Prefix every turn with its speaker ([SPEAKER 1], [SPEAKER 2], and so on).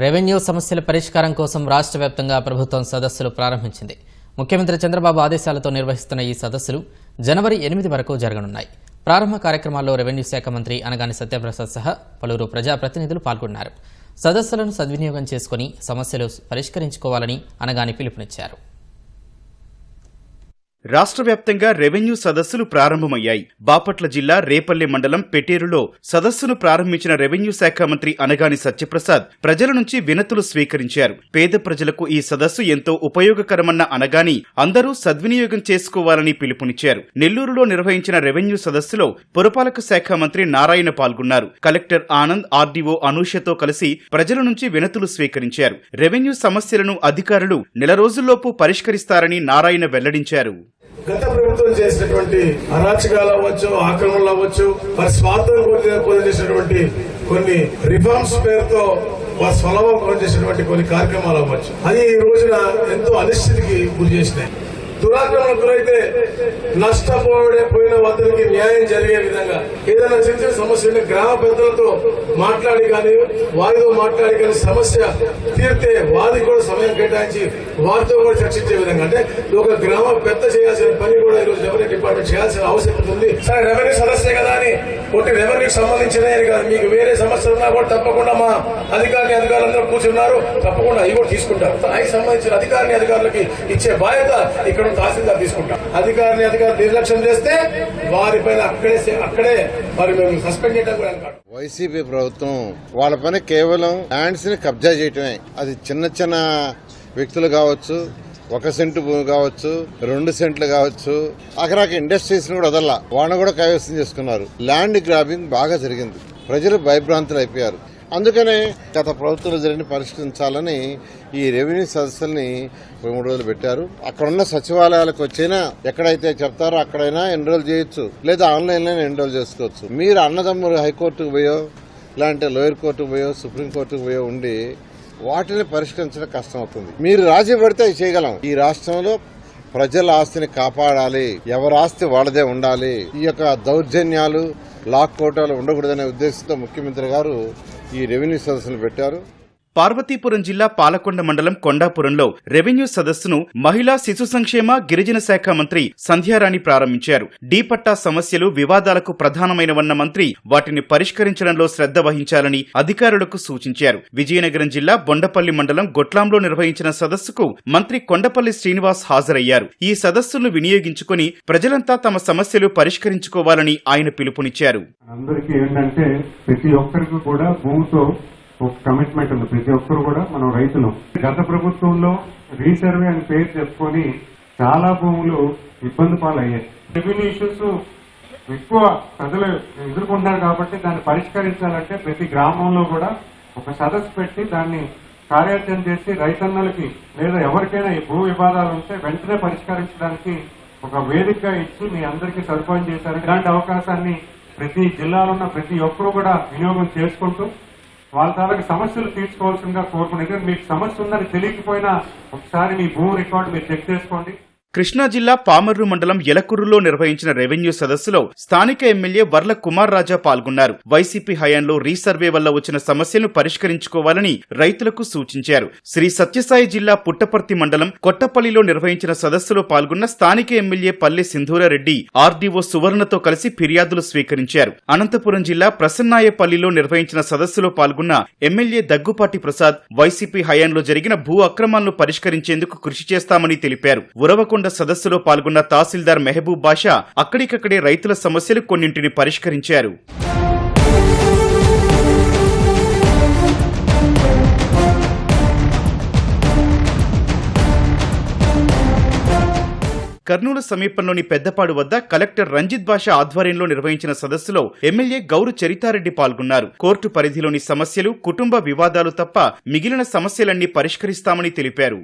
[SPEAKER 1] Revenue సమస్యల పరిష్కారం కోసం రాష్ట్ర వ్యాప్తంగా ప్రభుత్వం సదస్సులు ప్రారంభించింది. ముఖ్యమంత్రి చంద్రబాబు ఆదేశాలతో నిర్వహిస్తున్న ఈ సదస్సులు జనవరి ఎనిమిది వరకు జరగనున్నాయి. ప్రారంభ కార్యక్రమాల్లో రెవెన్యూ శాఖ మంత్రి అనగాని సత్యప్రసాద్ సహా పలువురు ప్రజాప్రతినిధులు పాల్గొన్నారు. సదస్సులను సద్వినియోగం చేసుకుని సమస్యలు పరిష్కరించుకోవాలని అనగాని పిలుపునిచ్చారు.
[SPEAKER 2] రాష్ట్ర వ్యాప్తంగా రెవెన్యూ సదస్సులు ప్రారంభమయ్యాయి. బాపట్ల జిల్లా రేపల్లె మండలం పెటేరులో సదస్సును ప్రారంభించిన రెవెన్యూ శాఖ మంత్రి అనగాని సత్యప్రసాద్ ప్రజల నుంచి వినతులు స్వీకరించారు. పేద ప్రజలకు ఈ సదస్సు ఎంతో ఉపయోగకరమన్న అనగాని అందరూ సద్వినియోగం చేసుకోవాలని పిలుపునిచ్చారు. నెల్లూరులో నిర్వహించిన రెవెన్యూ సదస్సులో పురపాలక శాఖ మంత్రి నారాయణ పాల్గొన్నారు. కలెక్టర్ ఆనంద్ ఆర్డీఓ అనూషతో కలిసి ప్రజల నుంచి వినతులు స్వీకరించారు. రెవెన్యూ సమస్యలను అధికారులు నెల రోజుల్లోపు పరిష్కరిస్తారని నారాయణ వెల్లడించారు.
[SPEAKER 3] గత ప్రభుత్వం చేసినటువంటి అరాచకాలు అవ్వచ్చు ఆక్రమణలు అవ్వచ్చు వారి స్వార్థం కోసం చేసినటువంటి కొన్ని రిఫార్మ్స్ పేరుతో వారి స్వలభం చేసినటువంటి కొన్ని కార్యక్రమాలు అవ్వచ్చు. అది ఈ రోజున ఎంతో అనిశ్చితికి గురి చేసినాయి. దురాక్రమణకు గురైతే నష్టపోయే పోయిన వద్దరికి న్యాయం జరిగే విధంగా. ఏదైనా చిన్న చిన్న సమస్య గ్రామ పెద్దలతో మాట్లాడి కానీ వారితో మాట్లాడి కానీ సమస్య తీరితే వారికి కూడా సమయం కేటాయించి వారితో కూడా చర్చించే విధంగా. అంటే ఒక గ్రామ పెద్ద చేయాల్సిన పని కూడా ఈరోజు రెవెన్యూ డిపార్ట్మెంట్ చేయాల్సిన అవసరం ఉంది. సరే రెవెన్యూ సమస్య కదా అని కొట్టి రెవెన్యూకి సంబంధించిన కాదు. మీకు వేరే సమస్యలు ఉన్నా కూడా తప్పకుండా మా అధికారిని అధికారులందరూ కూర్చున్నారు. తప్పకుండా అవి కూడా తీసుకుంటారు. అవి సంబంధించిన అధికారిని అధికారులకి ఇచ్చే బాధ్యత ఇక్కడ తహసీల్దార్ తీసుకుంటాం. అధికారిని అధికారులు నిర్లక్ష్యం చేస్తే వారిపైన అక్కడే అక్కడే వారి మేము సస్పెండ్ చేయడం కూడా అనుకుంటాం
[SPEAKER 4] వైసీపీ ప్రభుత్వం వాళ్ళ పని కేవలం ల్యాండ్స్ని కబ్జా చేయటమే. అది చిన్న చిన్న వ్యక్తులు కావచ్చు ఒక సెంటు భూమి కావచ్చు రెండు సెంట్లు కావచ్చు అక్కడక్కడ ఇండస్ట్రీస్ కూడా వదల్లా. వాళ్ళని కూడా కైవసం చేసుకున్నారు. ల్యాండ్ గ్రాబింగ్ బాగా జరిగింది. ప్రజలు భయభ్రాంతులు అయిపోయారు. అందుకనే గత ప్రభుత్వంలో జరిగిన పరిష్కరించాలని ఈ రెవెన్యూ సదస్సుల్ని మూడు రోజులు పెట్టారు. అక్కడున్న సచివాలయాలకు వచ్చినా ఎక్కడైతే చెప్తారో అక్కడైనా ఎన్రోల్ చేయొచ్చు. లేదా ఆన్లైన్లోనే ఎన్రోల్ చేసుకోవచ్చు. మీరు అన్నదమ్ములు హైకోర్టుకు పోయో లేదంటే లోయర్ కోర్టుకు పోయో సుప్రీంకోర్టుకు పోయో ఉండి వాటిని పరిష్కరించడం కష్టం అవుతుంది మీరు రాజీ పడితే అవి చేయగలం. ఈ రాష్ట్రంలో ప్రజల ఆస్తిని కాపాడాలి. ఎవరి ఆస్తి వాళ్ళదే ఉండాలి. ఈ యొక్క దౌర్జన్యాలు లాక్ కోటాలు ఉండకూడదనే ఉద్దేశంతో ముఖ్యమంత్రి గారు ఈ రెవెన్యూ సదస్సులు పెట్టారు.
[SPEAKER 2] పార్వతీపురం జిల్లా పాలకొండ మండలం కొండాపురంలో రెవెన్యూ సదస్సును మహిళా శిశు సంక్షేమ గిరిజన శాఖ మంత్రి సంధ్యారాణి ప్రారంభించారు. డీ పట్టా సమస్యలు వివాదాలకు ప్రధానమైనవన్న మంత్రి వాటిని పరిష్కరించడంలో శ్రద్ధ వహించాలని అధికారులకు సూచించారు. విజయనగరం జిల్లా బొండపల్లి మండలం గొట్లాంలో నిర్వహించిన సదస్సుకు మంత్రి కొండపల్లి శ్రీనివాస్ హాజరయ్యారు. ఈ సదస్సును వినియోగించుకుని ప్రజలంతా తమ సమస్యలు పరిష్కరించుకోవాలని ఆయన పిలుపునిచ్చారు.
[SPEAKER 5] అందరికీ ఏంటంటే ప్రతి ఒక్కరికి కూడా భూమితో ఒక కమిట్మెంట్ ఉంది. ప్రతి ఒక్కరు కూడా మనం రైతులు. గత ప్రభుత్వంలో రీసర్వే అని పేరు చెప్పుకొని చాలా భూములు ఇబ్బంది పాలయ్యాయి. రెవెన్యూ ఇష్యూస్ ఎక్కువ ప్రజలు ఎదుర్కొంటారు కాబట్టి దాన్ని పరిష్కరించాలంటే ప్రతి గ్రామంలో కూడా ఒక సదస్సు పెట్టి దాన్ని కార్యాచరణ చేసి రైతన్నలకి లేదా ఎవరికైనా ఈ భూ వివాదాలు ఉంటే వెంటనే పరిష్కరించడానికి ఒక వేదికగా ఇచ్చి మీ అందరికీ సదుపాయం చేశారు. ఇలాంటి అవకాశాన్ని ప్రతి జిల్లాలో ఉన్న ప్రతి ఒక్కరూ కూడా వినియోగం చేసుకుంటూ వాళ్ళ తాలూకు సమస్యలు తీర్చుకోవాల్సిందిగా కోరుకునేది మీకు సమస్య ఉందని తెలియకపోయినా ఒకసారి మీ భూ రికార్డు మీరు చెక్ చేసుకోండి.
[SPEAKER 2] కృష్ణా జిల్లా పామర్రు మండలం ఎలకుర్రులో నిర్వహించిన రెవెన్యూ సదస్సులో స్థానిక ఎమ్మెల్యే వర్ల కుమార్ రాజా పాల్గొన్నారు. వైసీపీ హయాంలో రీసర్వే వల్ల వచ్చిన సమస్యను పరిష్కరించుకోవాలని రైతులకు సూచించారు. శ్రీ సత్యసాయి జిల్లా పుట్టపర్తి మండలం కొట్టపల్లిలో నిర్వహించిన సదస్సులో పాల్గొన్న స్థానిక ఎమ్మెల్యే పల్లె సింధూరారెడ్డి ఆర్డీఓ సువర్ణతో కలిసి ఫిర్యాదులు స్వీకరించారు. అనంతపురం జిల్లా ప్రసన్నాయపల్లిలో నిర్వహించిన సదస్సులో పాల్గొన్న ఎమ్మెల్యే దగ్గుపాటి ప్రసాద్ వైసీపీ హయాంలో జరిగిన భూ అక్రమాలను పరిష్కరించేందుకు కృషి చేస్తామని తెలిపారు. ఉరవకొండ సదస్సులో పాల్గొన్న తహసీల్దార్ మెహబూబ్ బాషా అక్కడికక్కడే రైతుల సమస్యలు కొన్నింటిని పరిష్కరించారు. కర్నూలు సమీపంలోని పెద్దపాడు వద్ద కలెక్టర్ రంజిత్ బాషా ఆధ్వర్యంలో నిర్వహించిన సదస్సులో ఎమ్మెల్యే గౌరు చరితారెడ్డి పాల్గొన్నారు. కోర్టు పరిధిలోని సమస్యలు కుటుంబ వివాదాలు తప్ప మిగిలిన సమస్యలన్నీ పరిష్కరిస్తామని తెలిపారు.